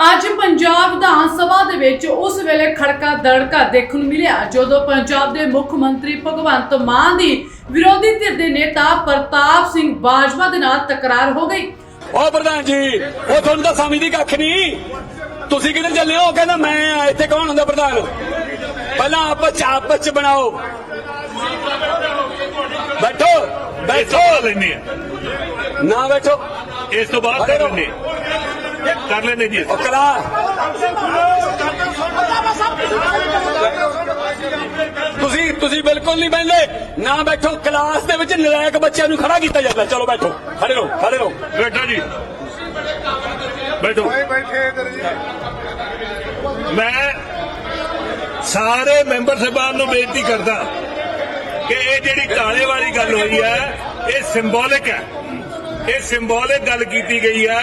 ਅੱਜ ਪੰਜਾਬ ਵਿਧਾਨ ਸਭਾ ਦੇ ਵਿੱਚ ਉਸ ਵੇਲੇ ਖੜਕਾ ਦੜਕਾ ਦੇਖਣ ਨੂੰ ਮਿਲਿਆ ਜਦੋਂ ਪੰਜਾਬ ਦੇ ਮੁੱਖ ਮੰਤਰੀ ਭਗਵੰਤ ਮਾਨ ਦੀ ਵਿਰੋਧੀ ਧਿਰ ਦੇ ਨੇਤਾ ਪ੍ਰਤਾਪ ਸਿੰਘ ਬਾਜਵਾ ਦੇ ਨਾਲ ਤਕਰਾਰ ਹੋ ਗਈ। ਉਹ ਪ੍ਰਧਾਨ ਜੀ ਉਹ ਤੁਹਾਨੂੰ ਤਾਂ ਸਮਝਦੀ ਕੱਖ ਨਹੀਂ ਤੁਸੀਂ ਕਿੱਧਰ ਚੱਲੇ ਹੋ ਕਹਿੰਦਾ ਮੈਂ ਆ ਇੱਥੇ ਕੌਣ ਹੁੰਦਾ ਪ੍ਰਧਾਨ? ਪਹਿਲਾਂ ਆਪਸ ਚ ਆਪਸ ਚ ਬਣਾਓ। ਬੈਠੋ ਬੈਠੋ। ਲੈਣੇ ਆ ਨਾ ਬੈਠੋ ਇਸ ਤੋਂ ਬਾਅਦ ਕਰ ਲੈਣੇ ਕਰ ਲੈਣੇ ਜੀ। ਉਹ ਕਲਾ ਤੁਸੀਂ ਤੁਸੀਂ ਬਿਲਕੁਲ ਨਹੀਂ ਬੈਠੇ ਨਾ ਬੈਠੋ ਕਲਾਸ ਦੇ ਵਿੱਚ ਨਲਾਇਕ ਬੱਚਿਆਂ ਨੂੰ ਖੜਾ ਕੀਤਾ ਜਾਂਦਾ। ਚਲੋ ਬੈਠੋ। ਖੜੇ ਰਹੋ ਖੜੇ ਰਹੋ। ਬੈਠੋ ਜੀ। ਬੈਠੋ। ਮੈਂ ਸਾਰੇ ਮੈਂਬਰ ਸਾਹਿਬਾਨ ਨੂੰ ਬੇਨਤੀ ਕਰਦਾ ਕਿ ਇਹ ਜਿਹੜੀ ਤਾਲੇ ਵਾਲੀ ਗੱਲ ਹੋਈ ਹੈ ਇਹ ਸਿੰਬੋਲਿਕ ਹੈ। ਇਹ ਸਿੰਬੋਲਿਕ ਗੱਲ ਕੀਤੀ ਗਈ ਹੈ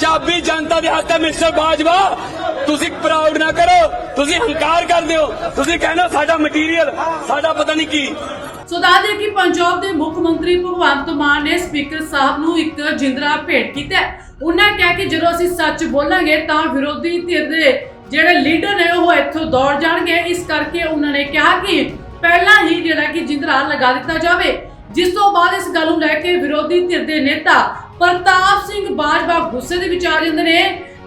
ਚਾਬੀ ਜਨਤਾ ਦੇ ਹੱਥ ਹੈ, ਮਿਸਟਰ ਬਾਜਵਾ। ਤੁਸੀਂ ਪ੍ਰਾਊਡ ਨਾ ਕਰੋ, ਤੁਸੀਂ ਹੰਕਾਰ ਕਰਦੇ ਹੋ। ਤੁਸੀਂ ਕਹਿੰਦੇ ਹੋ ਸਾਡਾ ਮਟੀਰੀਅਲ ਸਾਡਾ ਪਤਾ ਨਹੀਂ ਕੀ। ਸੋ ਦੱਸਦੇ ਕਿ ਪੰਜਾਬ ਦੇ ਮੁੱਖ ਮੰਤਰੀ ਭਗਵੰਤ ਮਾਨ ਨੇ ਸਪੀਕਰ ਸਾਹਿਬ ਨੂੰ ਇੱਕ ਜਿੰਦਰਾ ਭੇਟ ਕੀਤਾ ਉਹਨਾਂ ਕਿਹਾ ਕਿ ਜਦੋਂ ਅਸੀਂ ਸੱਚ ਬੋਲਾਂਗੇ ਤਾਂ ਵਿਰੋਧੀ ਧਿਰ ਦੇ ਜਿਹੜੇ ਲੀਡਰ ਨੇ, ਉਹ ਇੱਥੋਂ ਦੌੜ ਜਾਣਗੇ। ਇਸ ਕਰਕੇ ਉਹਨਾਂ ਨੇ ਕਿਹਾ ਕਿ ਪਹਿਲਾਂ ਹੀ ਜਿਹੜਾ ਕਿ ਜਿੰਦਰਾ ਲਗਾ ਦਿੱਤਾ ਜਾਵੇ। ਜਿਸ ਤੋਂ ਬਾਅਦ ਇਸ ਗੱਲ ਨੂੰ ਲੈ ਕੇ ਵਿਰੋਧੀ ਧਿਰ ਦੇ ਨੇਤਾ ਪ੍ਰਤਾਪ ਸਿੰਘ ਬਾਜਵਾ ਗੁੱਸੇ ਦੇ ਵਿੱਚ ਆ ਜਾਂਦੇ ਨੇ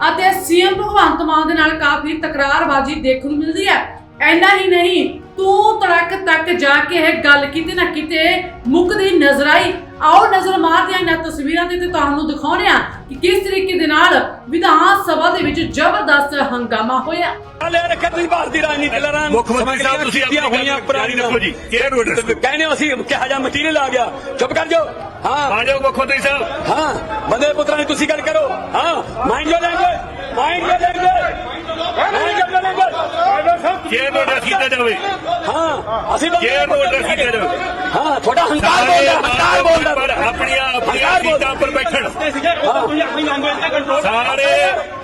ਅਤੇ ਸੀਐਮ ਭਗਵੰਤ ਮਾਨ ਦੇ ਨਾਲ ਕਾਫੀ ਤਕਰਾਰਬਾਜ਼ੀ ਦੇਖਣ ਨੂੰ ਮਿਲਦੀ ਹੈ। ਐਨਾ ਹੀ ਨਹੀਂ ਤੂੰ ਤੜਕ ਤੱਕ ਜਾ ਕੇ ਇਹ ਗੱਲ ਕਿਤੇ ਨਾ ਕਿਤੇ ਮੁੱਕਦੀ ਨਜ਼ਰ ਆਈ। ਆਓ ਨਜ਼ਰ ਮਾਰਦੇ ਹਾਂ ਇਹਨਾਂ ਤਸਵੀਰਾਂ ਤੇ ਤੇ ਤੁਹਾਨੂੰ ਦਿਖਾਉਂਦੇ ਹਾਂ ਕਿ ਕਿਸ ਤਰੀਕੇ ਦੇ ਨਾਲ ਵਿਧਾਨ ਸਭਾ ਦੇ ਵਿੱਚ ਜ਼ਬਰਦਸਤ ਹੰਗਾਮਾ ਹੋਇਆ। ਹਲੇ ਰੱਖਣ ਦੀ ਭਾਰਤੀ ਰਾਜਨੀਤੀ ਲੜਾਂ ਮੁੱਖ ਮੰਤਰੀ ਸਾਹਿਬ ਤੁਸੀਂ ਆਪਣੀ ਹੋਈਆਂ ਜਾਰੀ ਰੱਖੋ ਜੀ। ਕੇਅਰ ਆਰਡਰ ਕਹਿੰਦੇ ਹੋ ਅਸੀਂ ਕਿਹਾ ਜਾ ਮਟੀਰੀਅਲ ਆ ਗਿਆ। ਚੁੱਪ ਕਰ ਜਾਓ। ਹਾਂ। ਆ ਜਾਓ ਮੁੱਖ ਮੰਤਰੀ ਸਾਹਿਬ। ਹਾਂ। ਬੰਦੇ ਪੁੱਤਰਾਂ ਦੀ ਤੁਸੀਂ ਗੱਲ ਕਰੋ। ਹਾਂ। ਮਾਈਂਡ ਜੋ ਲੈਂਗੁਏਜ ਮਾਈਂਡ ਜੋ ਲੈਂਗੁਏਜ ਮਾਈਂਡ ਜੋ ਲੈਂਗੁਏਜ ਕੇਅਰ ਆਰਡਰ ਕੀਤਾ ਜਾਵੇ। ਹਾਂ ਅਸੀਂ ਬੰਦੇ ਕੇਅਰ ਆਰਡਰ ਕੀਤਾ ਜਾਵੇ। ਹਾਂ ਤੁਹਾਡਾ ਹੰਕਾਰ ਬੋਲਦਾ ਹੰਕਾਰ ਬੋਲਦਾ। ਪਰ ਆਪਣੀਆਂ ਆਪਣੀਆਂ ਸੀਟਾਂ ਉੱਪਰ ਬੈਠਣ। ਸਾਰੇ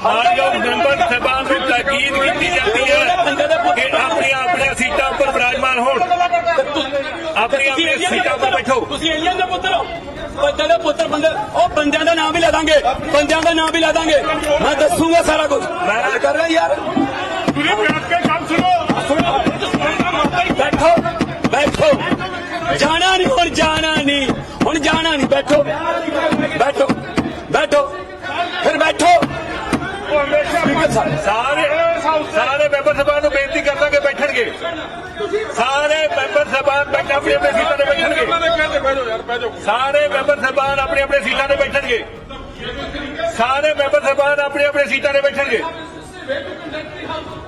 ਮਾਨਯੋਗ ਮੈਂਬਰ ਸਾਹਿਬਾਨ ਨੂੰ ਤਾਕੀਦ ਕੀਤੀ ਜਾਂਦੀ ਹੈ ਕਿ ਆਪਣੀਆਂ ਆਪਣੀਆਂ ਸੀਟਾਂ ਉੱਪਰ ਵਿਰਾਜਮਾਨ ਹੋਣ। ਆਪਣੀਆਂ ਆਪਣੀਆਂ ਸੀਟਾਂ ਉੱਪਰ ਬੈਠੋ। ਤੁਸੀਂ ਏਲੀਅਨ ਦੇ ਪੁੱਤਰ ਹੋ। ਬੰਦੇ ਦੇ ਪੁੱਤਰ ਬੰਦੇ ਉਹ ਬੰਦਿਆਂ ਦਾ ਨਾਮ ਵੀ ਲੈ ਦਾਂਗੇ। ਬੰਦਿਆਂ ਦਾ ਨਾਮ ਵੀ ਲੈ ਦਾਂਗੇ। ਮੈਂ ਦੱਸੂਗਾ ਸਾਰਾ ਕੁਝ। ਮੈਂ ਕਰ ਰਿਹਾ ਯਾਰ। ਤੁਸੀਂ ਬੈਠੋ ਬੈਠੋ। ਜਾਣਾ ਨਹੀਂ, ਹੁਣ ਜਾਣਾ ਨਹੀਂ। ਹੁਣ ਜਾਣਾ ਨਹੀਂ, ਬੈਠੋ। ਬੈਠੋ ਬੈਠੋ। ਫਿਰ ਬੈਠੋ। ਸਪੀਕਰ ਸਾਰੇ ਸਾਰੇ ਮੈਂਬਰ ਸਾਹਿਬਾਨ ਨੂੰ ਬੇਨਤੀ ਕਰਦਾ ਕਿ ਬੈਠਣਗੇ। ਸਾਰੇ ਮੈਂਬਰ ਸਾਹਿਬਾਨ ਬੈਠ ਆਪਣੀ ਆਪਣੇ ਸੀਟਾਂ ਤੇ ਬੈਠਣਗੇ। ਸਾਰੇ ਮੈਂਬਰ ਸਾਹਿਬਾਨ ਆਪਣੀ ਆਪਣੇ ਸੀਟਾਂ ਤੇ ਬੈਠਣਗੇ। ਸਾਰੇ ਮੈਂਬਰ ਸਾਹਿਬਾਨ ਆਪਣੇ ਆਪਣੇ ਸੀਟਾਂ ਤੇ ਬੈਠਣਗੇ।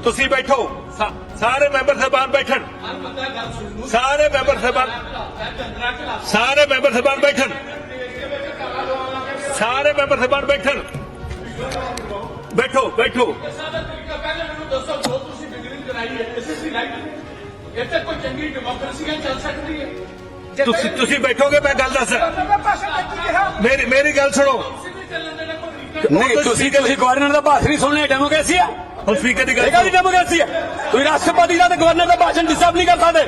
ਤੁਸੀਂ ਬੈਠੋ। ਸਾਰੇ ਮੈਂਬਰ ਸਾਹਿਬਾਨ ਬੈਠਣ। ਸਾਰੇ ਮੈਂਬਰ ਸਾਹਿਬਾਨ ਸਾਰੇ ਮੈਂਬਰ ਸਾਹਿਬਾਨ ਬੈਠਣ। ਸਾਰੇ ਮੈਂਬਰ ਸਾਹਿਬਾਨ ਬੈਠਣ। ਬੈਠੋ ਬੈਠੋ। ਇੱਥੇ ਕੋਈ ਚੰਗੀ ਡੈਮੋਕ੍ਰੇਸੀ ਹੈ ਚੱਲ ਸਕਦੀ ਹੈ ਤੁਸੀਂ ਤੁਸੀਂ ਬੈਠੋਗੇ ਮੈਂ ਗੱਲ ਦੱਸ ਮੇਰੀ ਮੇਰੀ ਗੱਲ ਸੁਣੋ। ਨਹੀਂ ਤੁਸੀਂ ਤੁਸੀਂ ਗਵਰਨਰ ਦਾ ਭਾਸ਼ਣ ਨਹੀਂ ਸੁਣਨੇ ਡੈਮੋਕ੍ਰੇਸੀ ਆ? ਹੁਣ ਸਪੀਕਰ ਦੀ ਇਹ ਗੱਲ ਕਾਹਦੀ ਡੈਮੋਕ੍ਰੇਸੀ ਹੈ। ਤੁਸੀਂ ਰਾਸ਼ਟਰਪਤੀ ਦਾ ਤੇ ਗਵਰਨਰ ਦਾ ਭਾਸ਼ਣ ਡਿਸਟਰਬ ਨਹੀਂ ਕਰ ਸਕਦੇ।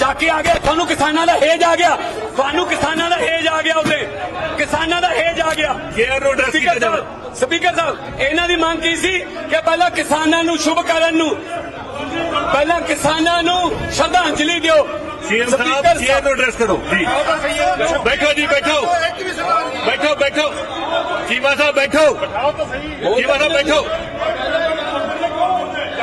ਚਾਕੀ ਆ ਗਿਆ ਤੁਹਾਨੂੰ ਕਿਸਾਨਾਂ ਦਾ ਹੇਜ ਆ ਗਿਆ। ਤੁਹਾਨੂੰ ਕਿਸਾਨਾਂ ਦਾ ਹੇਜ ਆ ਗਿਆ ਉਹਦੇ ਕਿਸਾਨਾਂ ਦਾ ਹੇਜ ਆ ਗਿਆ। ਕੇਅਰ ਨੂੰ address ਕੀਤਾ ਸਪੀਕਰ ਜਾਵੇ ਸਾਹਿਬ ਸਪੀਕਰ ਸਾਹਿਬ ਇਹਨਾਂ ਦੀ ਮੰਗ ਕੀ ਸੀ? ਕਿ ਪਹਿਲਾਂ ਕਿਸਾਨਾਂ ਨੂੰ ਸ਼ੁਭ ਕਰਨ ਨੂੰ ਪਹਿਲਾਂ ਕਿਸਾਨਾਂ ਨੂੰ ਸ਼ਰਧਾਂਜਲੀ ਦਿਓ। ਸੀਐਮ ਸਾਹਿਬ ਕੇਅਰ ਨੂੰ ਐਡਰੈਸ ਕਰੋ ਜੀ ਬੈਠੋ ਜੀ ਬੈਠੋ। ਬੈਠੋ ਬੈਠੋ। ਚੀਮਾ ਸਾਹਿਬ ਬੈਠੋ। ਚੀਮਾ ਸਾਹਿਬ ਬੈਠੋ।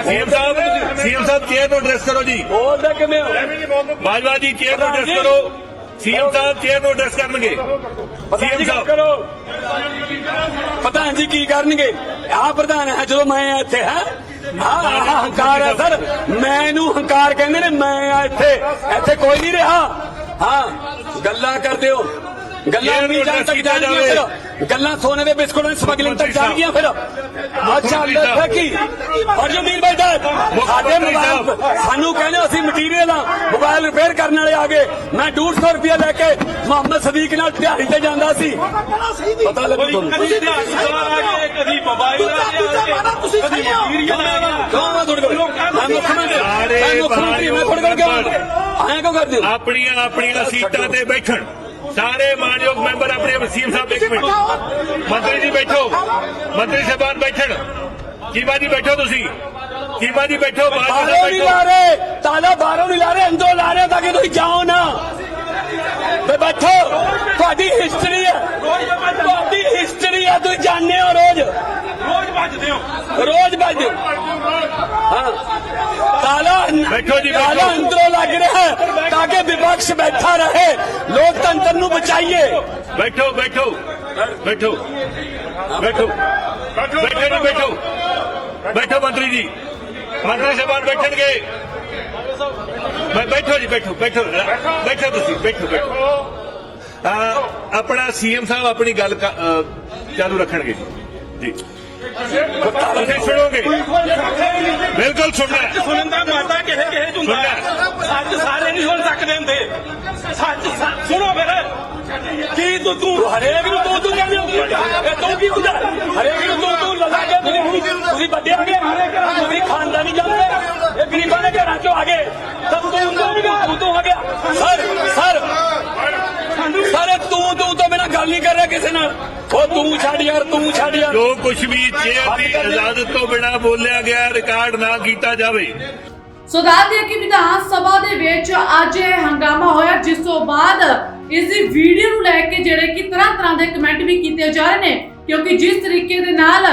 ਸੀਐਮ ਸਾਹਿਬ ਸੀਐਮ ਸਾਹਿਬ ਕੇਅਰ ਨੂੰ ਐਡਰੈਸ ਕਰੋ ਜੀ। ਬੋਲਦਾ ਕਿਵੇਂ ਹੋ? ਬਾਜਵਾ ਜੀ ਚੇਅਰ ਨੂੰ ਐਡਰੈਸ ਕਰੋ। ਸੀਐਮ ਸਾਹਿਬ ਚੇਅਰ ਨੂੰ ਐਡਰੈਸ ਕਰਨਗੇ। ਸੀਐਮ ਸਾਹਿਬ। ਕਰੋ। ਪ੍ਰਧਾਨ ਜੀ ਕੀ ਕਰਨਗੇ? ਆ ਪ੍ਰਧਾਨ ਹੈ ਜਦੋਂ ਮੈਂ ਇੱਥੇ ਹਾਂ? ਆਹ ਹੰਕਾਰ ਹੈ ਸਰ। ਮੈਨੂੰ ਹੰਕਾਰ ਕਹਿੰਦੇ ਨੇ ਮੈਂ ਆ ਇੱਥੇ ਇੱਥੇ ਕੋਈ ਨਹੀਂ ਰਿਹਾ। ਹਾਂ ਗੱਲਾਂ ਕਰਦੇ ਹੋ। ਗੱਲਾਂ ਨਹੀਂ ਜਾਣ ਤੱਕ ਜਾਣਗੀਆਂ। ਫਿਰ। ਗੱਲਾਂ ਸੋਨੇ ਦੇ ਬਿਸਕੁਟਾਂ ਦੀ ਸਮਗਲਿੰਗ ਤੱਕ ਜਾ ਗਈਆਂ ਫਿਰ। ਅੱਛਾ ਮੰਤਰੀ ਸਾਹਿਬ। ਫੇਕੀ। ਅਰਜਨਦੀਪ ਭਾਈ ਸਾਹਿਬ ਸਾਡੇ ਮੋਬਾਈਲ ਸਾਨੂੰ ਕਹਿੰਦੇ ਅਸੀਂ ਮਟੀਰੀਅਲ ਆ ਮੋਬਾਈਲ ਰਿਪੇਅਰ ਕਰਨ ਵਾਲੇ ਆ ਗਏ। ਮੈਂ 150 ਰੁਪਏ ਲੈ ਕੇ ਮੁਹੰਮਦ ਸਦੀਕ ਨਾਲ ਦਿਹਾੜੀ ਤੇ ਜਾਂਦਾ ਸੀ। ਪਤਾ ਲੱਗੂ ਤੁਹਾਨੂੰ? ਕਦੀ ਧਿਆਨ ਆ ਗਏ ਕਦੀ ਮੋਬਾਈਲ ਆ ਗਿਆ ਕਦੀ ਮਟੀਰੀਅਲ ਆ ਗਿਆ ਕਿਉਂ ਮੈਂ ਤੁਹਾਡੇ ਕੋਲ ਮੈਂ ਮੁੱਖ ਮੰਤਰੀ ਮੈਂ ਮੁੱਖ ਮੰਤਰੀ ਮੈਂ ਤੁਹਾਡੇ ਕੋਲ ਕਿਉਂ ਆਇਆ ਕਿਉਂ ਕਰਦੇ ਹੋ? ਆਪਣੀਆਂ ਆਪਣੀਆਂ ਸੀਟਾਂ ਤੇ ਬੈਠਣ। ਸਾਰੇ ਮਾਨਯੋਗ ਮੈਂਬਰ ਆਪਣੇ ਸੀਐਮ ਸਾਹਿਬ ਇੱਕ ਮਿੰਟ। ਮੰਤਰੀ ਜੀ ਬੈਠੋ। ਮੰਤਰੀ ਸਾਹਿਬਾਨ ਬੈਠਣ। ਚੀਮਾ ਜੀ ਬੈਠੋ ਤੁਸੀਂ। ਚੀਮਾ ਜੀ ਬੈਠੋ ਬਾਹਰੋਂ ਨਹੀਂ ਬੈਠੋ। ਲਾ ਰਹੇ। ਤਾਲਾ ਬਾਹਰੋਂ ਨਹੀਂ ਲਾ ਰਹੇ ਅੰਦਰੋਂ ਲਾ ਰਹੇ ਤਾਂ ਕਿ ਤੁਸੀਂ ਜਾਓ ਨਾ। ਤੇ ਬੈਠੋ। ਤੁਹਾਡੀ ਹਿਸਟਰੀ ਹੈ। ਤੁਹਾਡੀ ਹਿਸਟਰੀ ਹੈ ਤੁਸੀਂ ਜਾਣਦੇ ਹੋ ਰੋਜ਼। ਰੋਜ਼ ਵੱਜਦੇ ਹੋ। ਰੋਜ਼ ਵੱਜਦੇ ਹਾਂ। ਬੈਠੋ ਜੀ, ਬੈਠੋ। ਅੰਦਰੋਂ ਲੱਗ ਰਿਹਾ ਤਾਂ ਕਿ ਵਿਪਕਸ਼ ਬੈਠਾ ਰਹੇ। ਲੋਕਤੰਤਰ ਨੂੰ ਬਚਾਈਏ। ਬੈਠੋ ਬੈਠੋ। ਬੈਠੋ। ਬੈਠੋ। ਬੈਠੋ ਬੈਠੋ ਬੈਠੋ। ਮੰਤਰੀ ਜੀ। ਮੰਤਰੀ ਸਾਹਿਬਾਨ ਬੈਠਣਗੇ। ਬੈਠੋ ਜੀ ਬੈਠੋ ਬੈਠੋ। ਬੈਠੋ ਤੁਸੀਂ ਬੈਠੋ ਬੈਠੋ। ਆ, ਆਪਣਾ ਸੀਐਮ ਸਾਹਿਬ ਆਪਣੀ ਗੱਲ ਚਾਲੂ ਰੱਖਣਗੇ ਜੀ। ਜੀ। ਸੁਣੋਗੇ। ਬਿਲਕੁਲ ਸੁਣਨਾ ਹੈ। ਸੁਣਨ ਦਾ ਮਾਤਾ ਕਿਸੇ ਚ ਹੁੰਦਾ ਹੈ। ਸੱਚ ਸਾਰੇ ਨਹੀਂ ਸੁਣ ਸਕਦੇ ਹੁੰਦੇ। ਸੱਚ ਸੁਣੋ ਫਿਰ। ਕੀ ਤੂੰ ਤੂੰ ਹਰੇਕ ਨੂੰ ਤੂੰ ਤੂੰ ਕਹਿੰਦੇ ਹੋ। ਇਹ ਤੂੰ ਕੀ ਹੁੰਦਾ? ਹਰੇਕ ਨੂੰ ਤੂੰ ਤੂੰ ਲਗਾ ਕੇ ਤੁਸੀਂ ਵੱਡੇ ਆ ਗਏ। ਤੁਸੀਂ ਖਾਨਦਾਨੀ ਜਾਂਦੇ ਇਹ ਗਰੀਬਾਂ ਦੇ ਘਰਾਂ ਚੋਂ ਆ ਗਏ ਤਾਂ ਤੂੰ ਤੂੰ ਤੂੰ ਤੂੰ ਆ ਗਿਆ ਸਰ ਸਰ ਸਰ ਤੂੰ ਤੂੰ ਤੋਂ ਬਿਨਾ ਗੱਲ ਨਹੀਂ ਕਰ ਰਿਹਾ ਕਿਸੇ ਨਾਲ। ਉਹ ਤੂੰ ਛੱਡ ਯਾਰ ਤੂੰ ਛੱਡ ਯਾਰ। ਜੋ ਕੁਝ ਵੀ ਚੇਅਰ ਦੀ ਇਜਾਜ਼ਤ ਤੋਂ ਬਿਨਾ ਬੋਲਿਆ ਗਿਆ ਰਿਕਾਰਡ ਨਾ ਕੀਤਾ ਜਾਵੇ। ਸੋ ਦੱਸ ਦਈਏ ਕਿ ਵਿਧਾਨ ਸਭਾ ਦੇ ਵਿੱਚ ਅੱਜ ਇਹ ਹੰਗਾਮਾ ਹੋਇਆ ਜਿਸ ਤੋਂ ਬਾਅਦ ਇਸ ਦੀ ਵੀਡੀਓ ਨੂੰ ਲੈ ਕੇ ਜਿਹੜੇ ਕਿ ਤਰ੍ਹਾਂ ਤਰ੍ਹਾਂ ਦੇ ਕਮੈਂਟ ਵੀ ਕੀਤੇ ਜਾ ਰਹੇ ਨੇ ਕਿਉਂਕਿ ਜਿਸ ਤਰੀਕੇ ਦੇ ਨਾਲ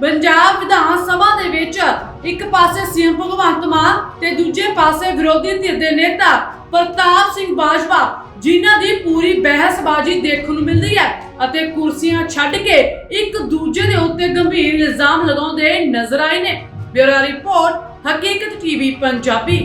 ਪੰਜਾਬ ਵਿਧਾਨ ਸਭਾ ਦੇ ਵਿੱਚ ਇੱਕ ਪਾਸੇ ਸੀਐਮ ਭਗਵੰਤ ਮਾਨ ਤੇ ਦੂਜੇ ਪਾਸੇ ਵਿਰੋਧੀ ਧਿਰ ਦੇ ਨੇਤਾ ਪ੍ਰਤਾਪ ਸਿੰਘ ਬਾਜਵਾ ਜਿਨ੍ਹਾਂ ਦੀ ਪੂਰੀ ਬਹਿਸਬਾਜ਼ੀ ਦੇਖਣ ਨੂੰ ਮਿਲਦੀ ਹੈ ਅਤੇ ਕੁਰਸੀਆਂ ਛੱਡ ਕੇ ਇੱਕ ਦੂਜੇ ਦੇ ਉੱਤੇ ਗੰਭੀਰ ਇਲਜ਼ਾਮ ਲਗਾਉਂਦੇ ਨਜ਼ਰ ਆਏ ਨੇ। Bureau report, Haqiqat TV, Punjabi.